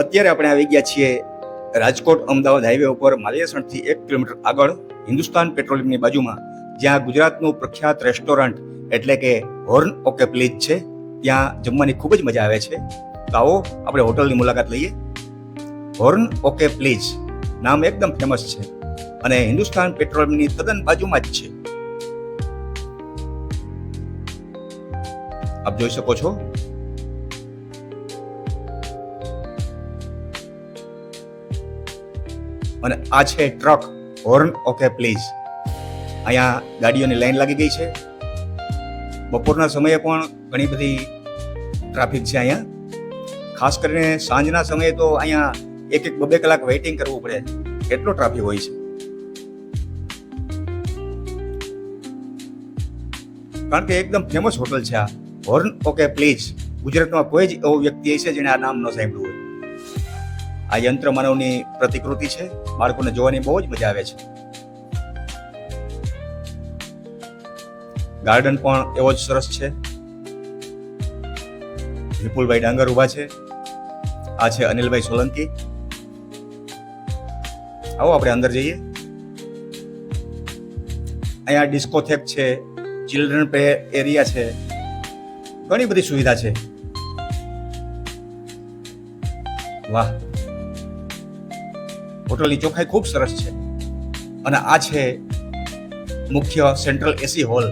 અત્યારે આપણે આવી ગયા છીએ રાજકોટ અમદાવાદ હાઈવે ઉપર માલિયાસણથી એક કિલોમીટર આગળ હિન્દુસ્તાન પેટ્રોલિયમની બાજુમાં, જ્યાં ગુજરાતનું પ્રખ્યાત રેસ્ટોરન્ટ એટલે કે હોર્ન ઓકે પ્લીઝ છે. ત્યાં જમવાની ખૂબ જ મજા આવે છે. તો આવો આપણે હોટલની મુલાકાત લઈએ. હોર્ન ઓકે પ્લીઝ નામ એકદમ ફેમસ છે અને હિન્દુસ્તાન પેટ્રોલિયમની તદ્દન બાજુમાં જ છે. આપ જોઈ શકો છો અને આ છે ટ્રક. હોર્ન ઓકે પ્લીઝ અહીંયા ગાડીઓની લાઈન લાગી ગઈ છે. બપોરના સમયે પણ ઘણી બધી ટ્રાફિક છે અહીંયા. ખાસ કરીને સાંજના સમયે તો અહીંયા એક એક બબે કલાક વેઇટિંગ કરવું પડે. એટલો ટ્રાફિક હોય છે? કારણ કે એકદમ ફેમસ હોટલ છે આ. હોર્ન ઓકે પ્લીઝ ગુજરાતમાં કોઈ જ એવો વ્યક્તિ હશે જેને આ નામ ન સાંભળ્યું હોય. આ યંત્ર માનવની પ્રતિકૃતિ છે. બાળકોને જોવાની બહુ જ મજા આવે છે. ગાર્ડન પણ એવો જ સરસ છે. વિપુલભાઈ ડાંગર ઊભા છે. આ છે અનિલભાઈ સોલંકી. આવો આપણે અંદર જઈએ. અહીંયા ડિસ્કોથેક છે, ચિલ્ડ્રન પ્લે એરિયા છે. ઘણી બધી સુવિધા છે. વાહ. હોટલની ચોખાઈ ખૂબ સરસ છે. અને આ છે મુખ્ય સેન્ટ્રલ એસી હોલ.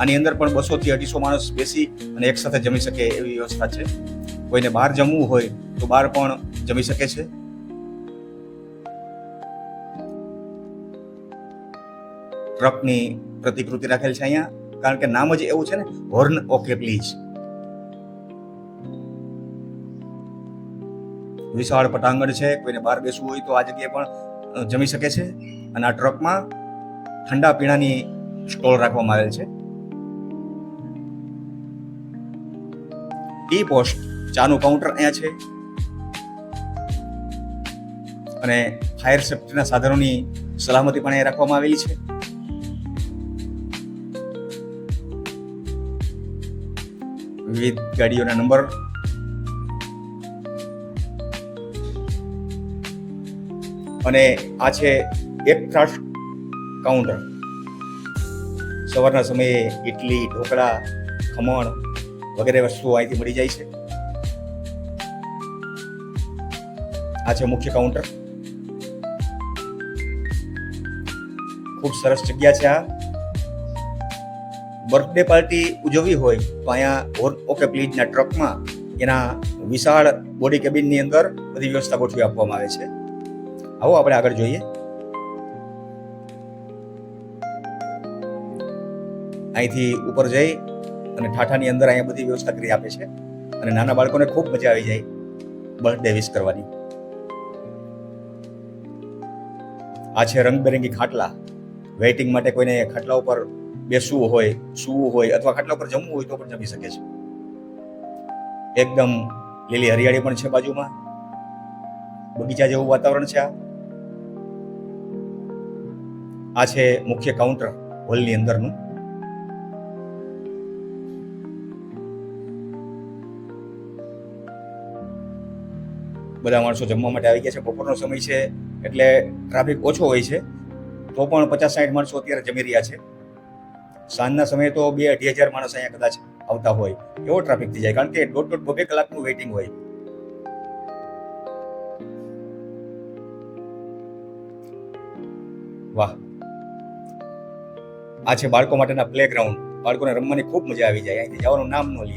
આની અંદર પણ બસોથી અઢીસો માણસ બેસી અને એક સાથે જમી શકે એવી વ્યવસ્થા છે. કોઈને બહાર જમવું હોય તો બહાર પણ જમી શકે છે. ટ્રકની પ્રતિકૃતિ રાખેલ છે અહીંયા. કારણ કે નામ જ એવું છે ને, હોર્ન ઓકે પ્લીઝ. વિશાળ પટાંગણ છે, કોઈને બહાર બેસવું હોય તો આ જગ્યાએ પણ જમી શકે છે. અને આ ટ્રકમાં ઠંડા પીણાની સ્ટોલ રાખવામાં આવેલ છે. ટી પોસ્ટ ચાનું કાઉન્ટર અહીંયા છે. અને ફાયર સેફ્ટીના સાધનોની સલામતી પણ અહીંયા રાખવામાં આવેલી છે. વિવિધ ગાડીઓના નંબર અને આ છે એક બ્રેકફાસ્ટ કાઉન્ટર સવારના સમયે ઇડલી ઢોકળા, ખમણ વગેરે વસ્તુઓ અહીંથી મળી જાય છે. આ છે મુખ્ય કાઉન્ટર ખૂબ સરસ જગ્યા છે આ. બર્થડે પાર્ટી ઉજવવી હોય તો અહીંયા ઓકે પ્લીઝના ટ્રકમાં એના વિશાળ બોડી કેબિનની અંદર બધી વ્યવસ્થા ગોઠવી આપવામાં આવે છે. આવો આપણે આગળ જોઈએ. અહીંથી ઉપર જઈ અને ઠાઠાની અંદર અહીંયા બધી વ્યવસ્થા કરી આપે છે. અને નાના બાળકોને ખૂબ મજા આવી જાય બર્થડે વિશ કરવાની. આ છે રંગબેરંગી ખાટલા. વેઇટિંગ માટે કોઈને ખાટલા ઉપર બેસવું હોય, સૂવું હોય અથવા ખાટલા ઉપર જમવું હોય તો પણ જમી શકે છે. એકદમ લીલી હરિયાળી પણ છે બાજુમાં. બગીચા જેવું વાતાવરણ છે આ. આ છે મુખ્ય કાઉન્ટર હોલની અંદરનું. બધા માણસો જમવા માટે આવી ગયા છે. બપોરનો સમય છે એટલે ટ્રાફિક ઓછો હોય છે. તો પણ પચાસ સાઠ માણસો અત્યારે જમી રહ્યા છે. સાંજના સમયે તો બે અઢી હજાર માણસ અહીંયા કદાચ આવતા હોય. એવો ટ્રાફિક થઈ જાય? કારણ કે દોઢ દોઢ બબે કલાકનું વેઇટિંગ હોય. વાહ. આ છે બાળકો માટેના પ્લેગ્રાઉન્ડ બાળકોને રમવાની ખૂબ મજા આવી જાય. અહીંથી જવાનું નામ ન લે.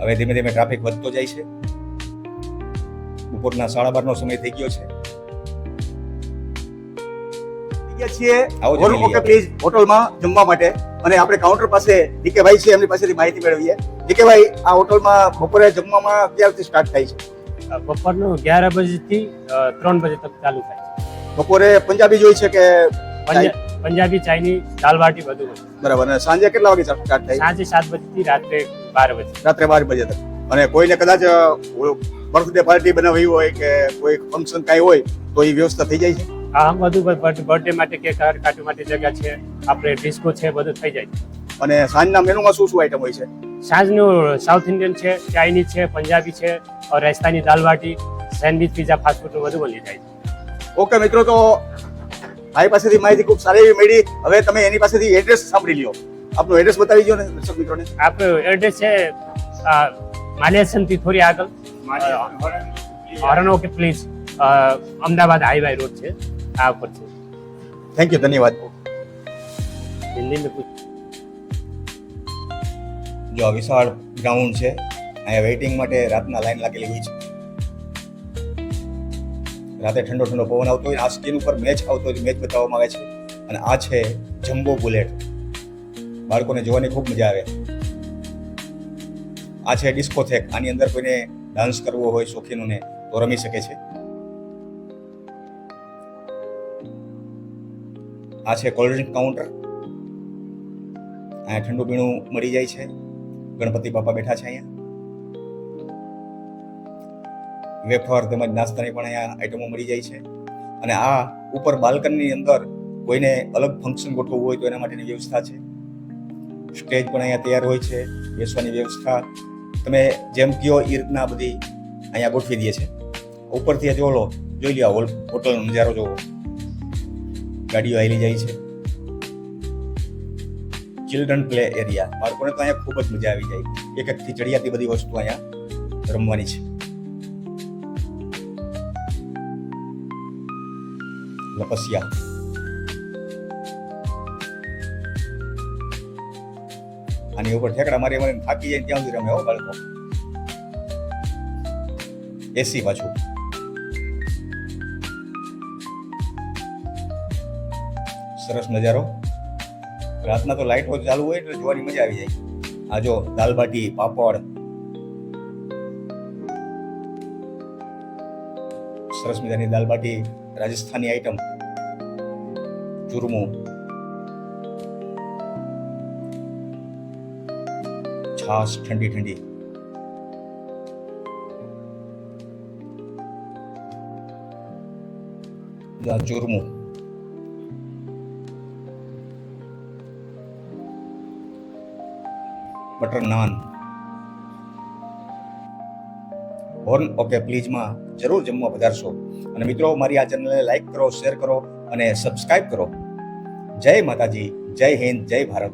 હવે ધીમે ધીમે ટ્રાફિક વધતો જાય છે. બપોરના સાડા બારનો સમય થઈ ગયો છે. છીએ. આવો ઓકે પ્લીઝ હોટલમાં જમવા માટે. અને આપણે કાઉન્ટર પાસે ડીકે ભાઈ છે એમની પાસેથી માહિતી મેળવીએ. ડીકે ભાઈ આ હોટલમાં બપોરે જમવામાં ક્યારથી સ્ટાર્ટ થાય છે? બપોરનું અગિયાર બજેથી ત્રણ બજે તક ચાલુ થાય છે. બપોરે પંજાબી જોઈ છે કે પંજાબી ચાઇનીઝ દાલ બાટી બધું બરાબર. અને સાંજે કેટલા વાગે સ્ટાર્ટ થાય સાંજે સાત બજેથી રાત્રે બાર બજે. રાત્રે બાર તક. અને કોઈને કદાચ બર્થડે પાર્ટી બનાવી હોય કે કોઈ ફંક્શન કાંઈ હોય તો એ વ્યવસ્થા થઈ જાય છે? આ બધું બર્થડે માટે કે કાટુ માટે જગ્યા છે આપણે ડિસ્કો છે બધું થઈ જાય અને સાંજના મેનુમાં શું શું આઈટમ હોય છે? સાંજનું સાઉથ ઇન્ડિયન છે ચાઇનીઝ છે પંજાબી છે રાજસ્થાની દાલ બાટી સેન્ડવિચ પીઝા ફાસ્ટફૂડ બધું બની જાય છે. ઓકે મિત્રો તો મારી પાસેથી માહિતી ખૂબ સારી એવી મળી. હવે તમે એની પાસેથી એડ્રેસ સાંભળી લો આપનું એડ્રેસ બતાવી દો ને દર્શક મિત્રોને. આપણું એડ્રેસ છે માલિયાસનથી થોડી આગળ. હરણ okay please Ahmedabad highway road છે. આ ઉપર છે. થેન્ક યુ ધન્યવાદ. હિન્દી મેં પૂછ જો વિશાળ ગ્રાઉન્ડ છે અહીંયા વેઇટિંગ માટે રાતના લાઈન લાગેલી હોય છે. રાતે ઠંડો ઠંડો પવન આવતો હોય, આ સ્ક્રીન ઉપર મેચ આવતો હોય મેચ બતાવવામાં આવે છે. અને આ છે જમ્બો બુલેટ. બાળકોને જોવાની ખૂબ મજા આવે. આ છે ડિસ્કોથેક. આની અંદર કોઈને ડાન્સ કરવો હોય, શોખીનોને, તો રમી શકે છે. આ છે કોલ્ડ ડ્રિંક કાઉન્ટર અહીંયા ઠંડુ પીણું મળી જાય છે. ગણપતિ બાપા બેઠા છે અહીંયા. વેફર તેમજ નાસ્તાની પણ અહીંયા આઈટમો મળી જાય છે. અને આ ઉપર બાલ્કનીની અંદર કોઈને અલગ ફંક્શન ગોઠવવું હોય તો એના માટેની વ્યવસ્થા છે. સ્ટેજ પણ અહીંયા તૈયાર હોય છે, બેસવાની વ્યવસ્થા. તમે જેમ કયો એ રીતના બધી અહીંયા ગોઠવી દે છે. ઉપરથી જો લો જોઈ લ્યો હોલ, હોટલનો નજારો જોવો. ગાડીઓ આવેલી જાય છે. ચિલ્ડ્રન પ્લે એરિયા બાળકોને તો અહીંયા ખૂબ જ મજા આવી જાય. એક એકથી ચડિયાતી બધી વસ્તુ અહીંયા રમવાની છે. લપસિયા આની ઉપર ઠેકડા મારી મારીને થાકી જાય ત્યાં સુધી રમે હો બાળકો એસી પાછું સરસ નજારો રાતના તો લાઇટ ચાલુ હોય એટલે જોવાની મજા આવી જાય આ જો દાલબાટી પાપડ સરસ મજાની દાલ બાટી રાજસ્થાની આઈટમ ચૂરમું છાશ ઠંડી ઠંડી આ ચૂરમું હોર્ન, ઓકે, પ્લીઝમાં જરૂર જમવા પધારશો. અને મિત્રો, મારી આ ચેનલને લાઈક કરો શેર કરો અને સબસ્ક્રાઈબ કરો. જય માતાજી, જય હિન્દ, જય ભારત.